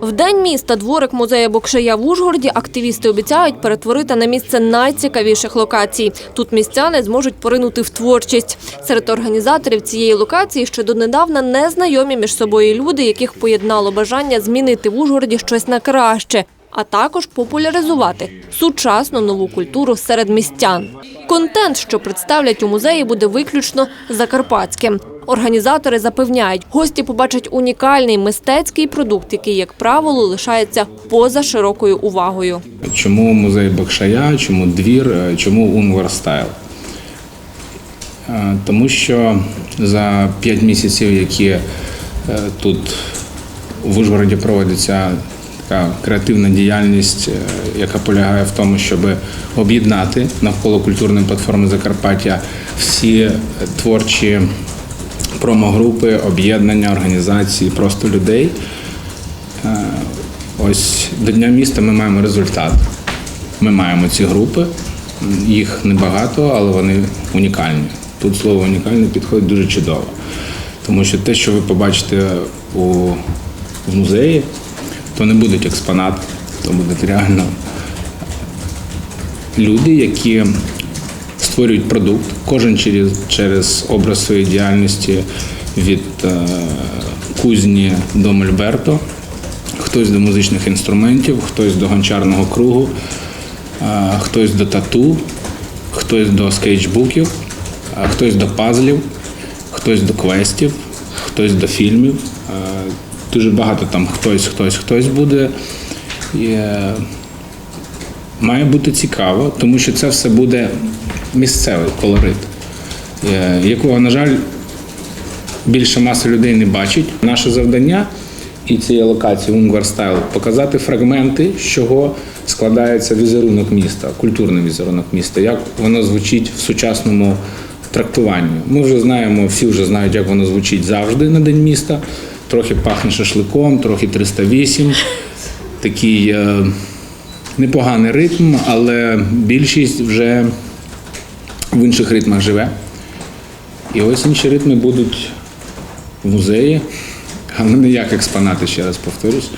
В день міста дворик музею Бокшея в Ужгороді активісти обіцяють перетворити на місце найцікавіших локацій. Тут містяни зможуть поринути в творчість. Серед організаторів цієї локації ще донедавна незнайомі між собою люди, яких поєднало бажання змінити в Ужгороді щось на краще. А також популяризувати сучасну нову культуру серед містян. Контент, що представлять у музеї, буде виключно закарпатським. Організатори запевняють, гості побачать унікальний мистецький продукт, який, як правило, лишається поза широкою увагою. Чому музей Бакшая, чому двір, чому Унгварстайл? Е, Тому що за 5 місяців, які е, тут в Ужгороді проводиться така креативна діяльність, е, яка полягає в тому, щоб об'єднати навколо культурної платформи Закарпаття всі е, творчі промогрупи, об'єднання, організації, просто людей. Е, Ось до Дня міста ми маємо результат. Ми маємо ці групи, їх небагато, але вони унікальні. Тут слово унікальне підходить дуже чудово. Тому що те, що ви побачите у, музеї, то не будуть експонати, то будуть реально люди, які створюють продукт, кожен через, через образ своєї діяльності від е, кузні до мольберто, хтось до музичних інструментів, хтось до гончарного кругу, е, хтось до тату, хтось до скетчбуків, е, хтось до пазлів, хтось до квестів, хтось до фільмів. Дуже багато там хтось, хтось, хтось буде. І, має бути цікаво, тому що це все буде місцевий колорит, е, якого, на жаль, більша маса людей не бачить. Наше завдання і цієї локації Унгварстайл показати фрагменти, з чого складається візерунок міста, культурний візерунок міста, як воно звучить в сучасному трактуванні. Ми вже знаємо, всі вже знають, як воно звучить завжди на День міста. Трохи пахне шашликом, трохи 308. Такий е, непоганий ритм, але більшість вже в інших ритмах живе. І ось інші ритми будуть в музеї, але не як експонати, ще раз повторюсь.